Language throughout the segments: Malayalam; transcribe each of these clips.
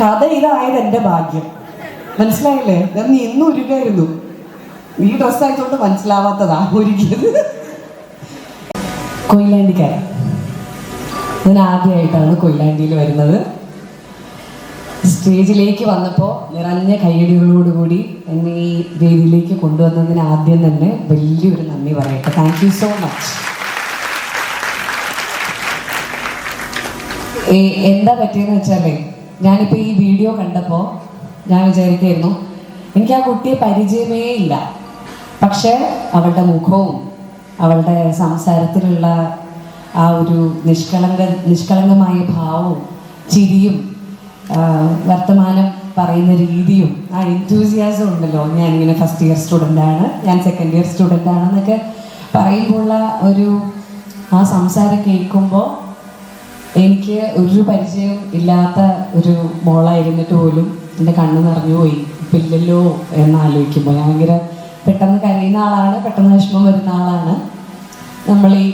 കഥ ഇതായത് എന്റെ ഭാഗ്യം. മനസ്സിലായില്ലേ? ഞാൻ നീ ഇന്നും ഒരുക്കായിരുന്നു ഈ ഡ്രസ് ആയതുകൊണ്ട് മനസ്സിലാവാത്തതാ ഒരുക്കിയത് കൊയിലാണ്ടിക്കാരൻ ഞാൻ ആദ്യമായിട്ടാണ് കൊയിലാണ്ടിയിൽ വരുന്നത്. സ്റ്റേജിലേക്ക് വന്നപ്പോൾ നിറഞ്ഞ കൈയടികളോടുകൂടി എന്നെ ഈ വേദിയിലേക്ക് കൊണ്ടുവന്നതിന് ആദ്യം തന്നെ വലിയൊരു നന്ദി പറയട്ടെ. താങ്ക് യു സോ മച്ച് എന്താ പറ്റിയെന്ന് വെച്ചാലേ ഞാനിപ്പോൾ ഈ വീഡിയോ കണ്ടപ്പോൾ ഞാൻ വിചാരിക്കായിരുന്നു എനിക്ക് ആ കുട്ടിയെ പരിചയമേ ഇല്ല. പക്ഷേ അവളുടെ മുഖവും അവളുടെ സംസാരത്തിലുള്ള ആ ഒരു നിഷ്കളങ്ക നിഷ്കളങ്കമായ ഭാവവും ചിരിയും വർത്തമാനം പറയുന്ന രീതിയും ആ എന്റൂസിയാസം ഉണ്ടല്ലോ. ഞാൻ ഇങ്ങനെ ഫസ്റ്റ് ഇയർ സ്റ്റുഡന്റ് ആണ് ഞാൻ സെക്കൻഡ് ഇയർ സ്റ്റുഡന്റ് ആണെന്നൊക്കെ പറയുമ്പോഴുള്ള ഒരു ആ സംസാരം കേൾക്കുമ്പോൾ എനിക്ക് ഒരു പരിചയം ഇല്ലാത്ത ഒരു മോളായിരുന്നിട്ട് പോലും എന്റെ കണ്ണ് നിറഞ്ഞു പോയി. പില്ലല്ലോ എന്ന് ആലോചിക്കുമ്പോൾ ഞാൻ ഭയങ്കര പെട്ടെന്ന് കരയുന്ന ആളാണ് പെട്ടെന്ന് വിഷമം വരുന്ന ആളാണ്. നമ്മൾ ഈ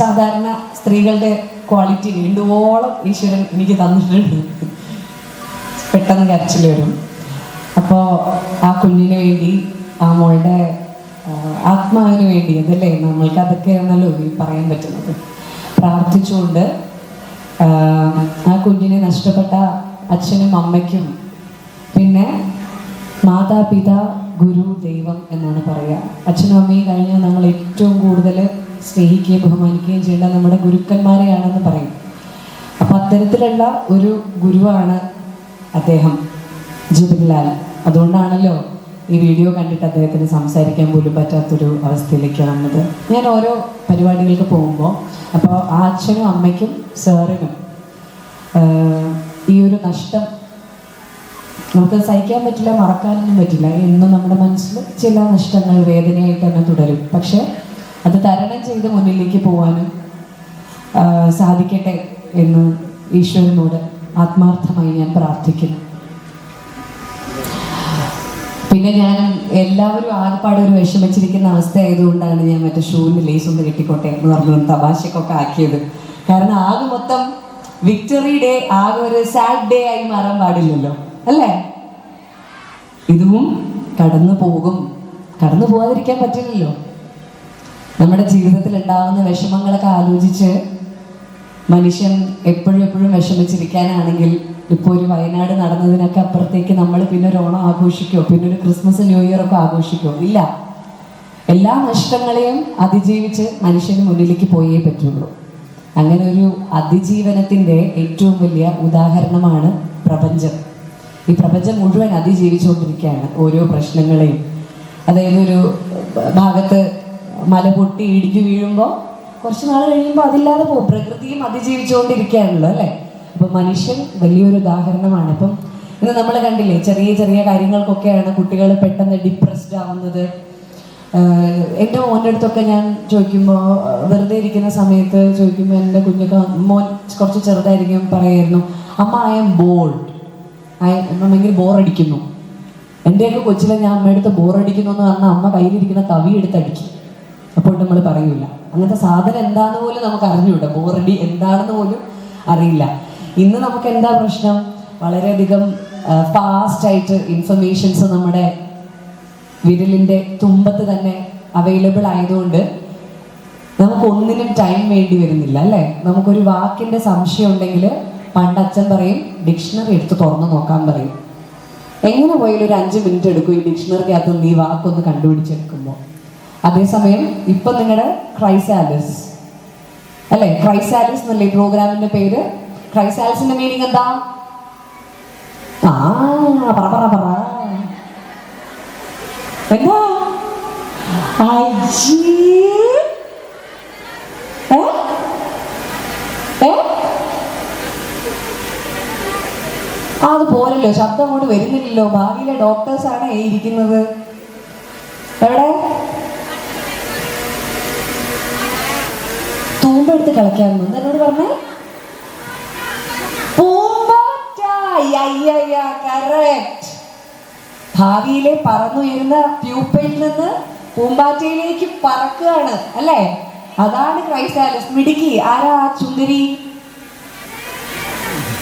സാധാരണ സ്ത്രീകളുടെ ക്വാളിറ്റി വീണ്ടുവോളം ഈശ്വരൻ എനിക്ക് തന്നിട്ടുണ്ട്. പെട്ടെന്ന് കരച്ചിൽ വരും. അപ്പോൾ ആ കുഞ്ഞിന് വേണ്ടി ആ മോളുടെ ആത്മാവിന് വേണ്ടി അതല്ലേ നമ്മൾക്ക് അതൊക്കെയാണല്ലോ പറയാൻ പറ്റുന്നത്. പ്രാർത്ഥിച്ചുകൊണ്ട് ആ, കുഞ്ഞിനെ നഷ്ടപ്പെട്ട അച്ഛനും അമ്മയ്ക്കും പിന്നെ മാതാപിതാ ഗുരു ദൈവം എന്നാണ് പറയുക. അച്ഛനും അമ്മയും കഴിഞ്ഞാൽ നമ്മൾ ഏറ്റവും കൂടുതൽ സ്നേഹിക്കുകയും ബഹുമാനിക്കുകയും ചെയ്യേണ്ട നമ്മുടെ ഗുരുക്കന്മാരെയാണെന്ന് പറയും. അപ്പം അത്തരത്തിലുള്ള ഒരു ഗുരുവാണ് അദ്ദേഹം ജിബിൻലാൽ അതുകൊണ്ടാണല്ലോ ഈ വീഡിയോ കണ്ടിട്ട് അദ്ദേഹത്തിന് സംസാരിക്കാൻ പോലും പറ്റാത്തൊരു അവസ്ഥയിലേക്ക് വന്നത് ഞാൻ ഓരോ പരിപാടികൾക്ക് പോകുമ്പോൾ അപ്പോൾ ആ അച്ഛനും അമ്മയ്ക്കും സാറിനും ഈ ഒരു നഷ്ടം നമുക്ക് സഹിക്കാൻ പറ്റില്ല മറക്കാനൊന്നും പറ്റില്ല. ഇന്നും നമ്മുടെ മനസ്സിൽ ചില നഷ്ടങ്ങൾ വേദനയായിട്ട് തന്നെ തുടരും. പക്ഷേ അത് തരണം ചെയ്ത് മുന്നിലേക്ക് പോകാനും സാധിക്കട്ടെ എന്ന് ഈശ്വരനോട് ആത്മാർത്ഥമായി ഞാൻ പ്രാർത്ഥിക്കുന്നു. പിന്നെ ഞാൻ എല്ലാവരും ആകെപ്പാടെ ഒരു വിഷമിച്ചിരിക്കുന്ന അവസ്ഥ ആയതുകൊണ്ടാണ് ഞാൻ മറ്റേ ഷൂവിന് ലേസ് ഒന്ന് കെട്ടിക്കോട്ടെ എന്ന് പറഞ്ഞു തമാശക്കൊക്കെ ആക്കിയത്. കാരണം ആകെ മൊത്തം വിക്ടറി ഡേ ആകെ ഒരു സാഡ് ഡേ ആയി മാറാൻ പാടില്ലല്ലോ അല്ലേ? ഇതും കടന്നു പോകും. കടന്നു പോകാതിരിക്കാൻ പറ്റില്ലല്ലോ. നമ്മുടെ ജീവിതത്തിൽ ഉണ്ടാകുന്ന വിഷമങ്ങളൊക്കെ ആലോചിച്ച് മനുഷ്യൻ എപ്പോഴും എപ്പോഴും വിഷമിച്ചിരിക്കാനാണെങ്കിൽ ഇപ്പോൾ ഒരു വയനാട് നടന്നതിനൊക്കെ അപ്പുറത്തേക്ക് നമ്മൾ പിന്നെ ഒരു ഓണം ആഘോഷിക്കോ പിന്നെ ഒരു ക്രിസ്മസ് ന്യൂ ഇയർ ഒക്കെ ആഘോഷിക്കോ ഇല്ല. എല്ലാ നഷ്ടങ്ങളെയും അതിജീവിച്ച് മനുഷ്യന് മുന്നിലേക്ക് പോയേ പറ്റുള്ളൂ. അങ്ങനെ ഒരു അതിജീവനത്തിന്റെ ഏറ്റവും വലിയ ഉദാഹരണമാണ് പ്രപഞ്ചം. ഈ പ്രപഞ്ചം മുഴുവൻ അതിജീവിച്ചുകൊണ്ടിരിക്കുകയാണ് ഓരോ പ്രശ്നങ്ങളെയും. അതായത് ഒരു ഭാഗത്ത് മല പൊട്ടി ഇടിഞ്ഞു വീഴുമ്പോൾ കുറച്ച് നാൾ കഴിയുമ്പോൾ അതില്ലാതെ പോകും. പ്രകൃതിയും അതിജീവിച്ചുകൊണ്ടിരിക്കുകയാണല്ലോ അല്ലേ? അപ്പൊ മനുഷ്യൻ വലിയൊരു ഉദാഹരണമാണ്. ഇപ്പം ഇന്ന് നമ്മൾ കണ്ടില്ലേ ചെറിയ ചെറിയ കാര്യങ്ങൾക്കൊക്കെയാണ് കുട്ടികൾ പെട്ടെന്ന് ഡിപ്രസ്ഡ് ആവുന്നത്. എന്റെ മോന്റെ അടുത്തൊക്കെ ഞാൻ ചോദിക്കുമ്പോൾ വെറുതെ ഇരിക്കുന്ന സമയത്ത് ചോദിക്കുമ്പോൾ എന്റെ കുഞ്ഞൊക്കെ മോൻ കുറച്ച് ചെറുതായിരിക്കും പറയായിരുന്നു അമ്മ ഐ എം ബോൾഡ് ഐ ഭയങ്കര ബോറടിക്കുന്നു എന്റെയൊക്കെ കൊച്ചിലെ ഞാൻ അമ്മയെടുത്ത് ബോറടിക്കുന്നു എന്ന് പറഞ്ഞാൽ അമ്മ കയ്യിലിരിക്കുന്ന തവി എടുത്തടിക്കും അപ്പോൾ നമ്മൾ പറയൂല. അങ്ങനത്തെ സാധനം എന്താണെന്ന് പോലും നമുക്ക് അറിഞ്ഞൂടാ. ബോറടി എന്താണെന്ന് പോലും അറിയില്ല. ഇന്ന് നമുക്ക് എന്താ പ്രശ്നം? വളരെയധികം ഫാസ്റ്റ് ആയിട്ട് ഇൻഫർമേഷൻസ് നമ്മുടെ വിരലിന്റെ തുമ്പത്ത് തന്നെ അവൈലബിൾ ആയതുകൊണ്ട് നമുക്ക് ഒന്നിനും ടൈം വേണ്ടി വരുന്നില്ല അല്ലേ? നമുക്കൊരു വാക്കിന്റെ സംശയം ഉണ്ടെങ്കിൽ പണ്ട് അച്ഛൻ പറയും ഡിക്ഷണറി എടുത്ത് തുറന്നു നോക്കാൻ പറയും. എങ്ങനെ പോയാലും ഒരു അഞ്ച് മിനിറ്റ് എടുക്കും ഈ ഡിക്ഷണറിക്കകത്ത് നീ വാക്കൊന്ന് കണ്ടുപിടിച്ചെടുക്കുമ്പോൾ. അതേസമയം ഇപ്പം നിങ്ങളുടെ ക്രൈസാലിസ് അല്ലേ? ക്രൈസാലിസ് എന്നല്ലേ ഈ പ്രോഗ്രാമിന്റെ പേര്? ക്രൈസാലിസിന്റെ മീനിങ് എന്താ? ആ പറ പറ പറ. എന്താ? അത് പോരല്ലോ ശബ്ദം കൊണ്ട് വരുന്നില്ലല്ലോ. ഭാവിയിലെ ഡോക്ടേഴ്സ് ആണ് ഈ ഇരിക്കുന്നത്. എവിടെ? തൂമ്പെടുത്ത് കളിക്കാൻ എന്നോട് പറഞ്ഞേ? ഭാവിയിലെ പറന്നുയരുന്ന പ്യൂപ്പയിൽ നിന്ന് പൂമ്പാറ്റയിലേക്ക് പറക്കുകയാണ് അല്ലേ? അതാണ് ക്രൈസ്റ്റാലിസ് മിടുക്കി. ആരാ ആ ചുന്ദരി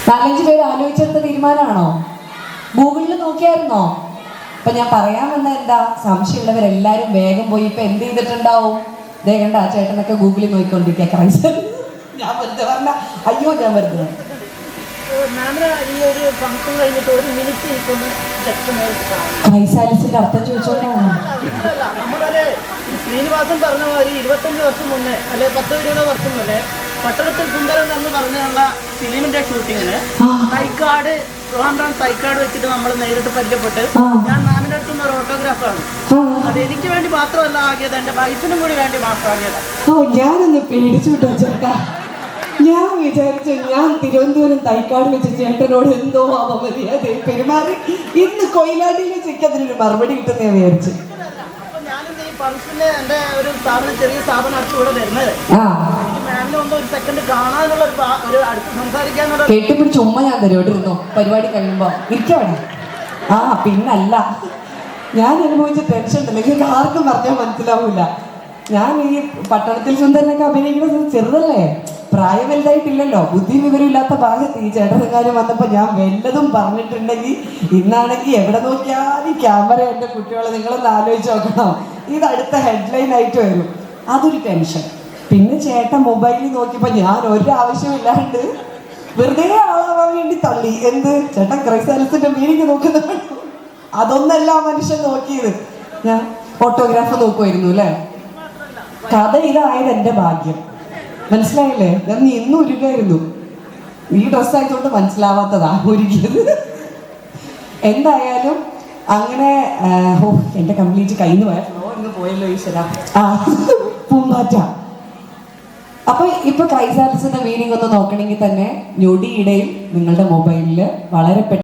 നാലഞ്ച് പേര് ആലോചിച്ചെടുത്ത തീരുമാനമാണോ? ഗൂഗിളിൽ നോക്കിയായിരുന്നോ? അപ്പൊ ഞാൻ പറയാൻ വന്ന എന്താ? സംശയമുള്ളവരെല്ലാരും വേഗം പോയി ഇപ്പൊ എന്ത് ചെയ്തിട്ടുണ്ടാവും? ദേ കണ്ട ആ ചേട്ടനൊക്കെ ഗൂഗിളിൽ നോക്കിക്കൊണ്ടിരിക്കുക ക്രൈസ്റ്റ്. ഞാൻ വെറുതെ പറഞ്ഞ അയ്യോ ഞാൻ വെറുതെ അർത്ഥം ചോദിച്ചോണ്ടാണോ. ശ്രീനിവാസൻ പറഞ്ഞ മാതിരി ഇരുപത്തഞ്ച് വർഷം മുന്നേ അല്ലെ പത്ത് ഇരുപത് വർഷം മുന്നേ പട്ടണത്തിൽ സുന്ദരൻ എന്ന് പറഞ്ഞുള്ള ഫിലിമിന്റെ ഷൂട്ടിങ്ങിന്. തൈക്കാട് ട്രിവാൻഡ്രം തൈക്കാട് വെച്ചിട്ട് നമ്മൾ നേരിട്ട് പരിചയപ്പെട്ട്. ഞാൻ മാമിന്റെ അടുത്തുനിന്ന് ഒരു ഓട്ടോഗ്രാഫാണ് അത് എനിക്ക് വേണ്ടി മാത്രമല്ല ആകിയത് എന്റെ വൈഫിനും കൂടി വേണ്ടി മാത്രമാകിയത് ഞാനൊന്ന് പേടിച്ചു വിട്ടോ ചേട്ടാ വിചാരിച്ചു ഞാൻ തിരുവനന്തപുരം തൈക്കാട് വെച്ച് ചേട്ടനോട് എന്തോ അവമര്യാദ പെരുമാറി. ഇന്ന് കൊയിലാണ്ടിയിൽ വെച്ച് അതിനൊരു മറുപടി കിട്ടുന്ന വിചാരിച്ചു. എന്റെ ഒരു സ്ഥാപനം ചെറിയ സ്ഥാപനം വരുന്നത്. കെട്ടിപ്പിടിച്ച് ഉമ്മ ഞാൻ തരും. ഇവിടെ ഇരുന്നു? പരിപാടി കഴിയുമ്പോ. ഇരിക്കവിടെ ആ പിന്നല്ല. ഞാൻ അനുഭവിച്ച ടെൻഷൻ ഉണ്ടല്ലോ എനിക്ക് ആർക്കും പറഞ്ഞാൽ മനസ്സിലാവൂല. ഞാൻ ഈ പട്ടണത്തിൽ സുന്ദരനൊക്കെ അഭിനയിക്കുന്നത് ചെറുതല്ലേ? പ്രായം വലുതായിട്ടില്ലല്ലോ. ബുദ്ധി വിവരമില്ലാത്ത ഭാഗത്ത് ഈ ചേട്ടനെങ്ങാനും വന്നപ്പോ ഞാൻ വല്ലതും പറഞ്ഞിട്ടുണ്ടെങ്കിൽ ഇന്നാണെങ്കിൽ എവിടെ നോക്കിയാലും ക്യാമറ എന്റെ കുട്ടികളെ നിങ്ങളൊന്ന് ആലോചിച്ച് നോക്കണം. ഇത് അടുത്ത ഹെഡ്ലൈൻ ആയിട്ട് വരും. അതൊരു ടെൻഷൻ പിന്നെ ചേട്ടൻ മൊബൈലിൽ നോക്കിയപ്പോ ഞാൻ ഒരു ആവശ്യമില്ലാണ്ട് വെറുതെ ആളാവാൻ വേണ്ടി തള്ളി. എന്ത്? ചേട്ടൻ ക്രൈസാലിസിന്റെ മീനിങ് നോക്കുന്നത് അതൊന്നല്ല മനുഷ്യൻ നോക്കിയത്. ഞാൻ ഫോട്ടോഗ്രാഫ് നോക്കുമായിരുന്നു അല്ലേ? കഥ ഇതായത് എന്റെ ഭാഗ്യം. മനസ്സിലായില്ലേ? ഞാൻ ഇന്ന് ഒരുക്കായിരുന്നു ഈ ഡ്രസ് ആയതുകൊണ്ട് മനസ്സിലാവാത്തതാ ഒരുക്കിയത് എന്തായാലും അങ്ങനെ ഓ എന്റെ കംപ്ലീറ്റ് കയ്യിൽ പോയ ഫ്ലോ പോയല്ലോ ഈശ്വര. ആ പൂമ്പാറ്റ. അപ്പൊ ഇപ്പൊ ക്രൈസാലിസിന്റെ മീനിങ് ഒന്ന് നോക്കണമെങ്കിൽ തന്നെ ഞൊടിയിടയിൽ നിങ്ങളുടെ മൊബൈലിൽ വളരെ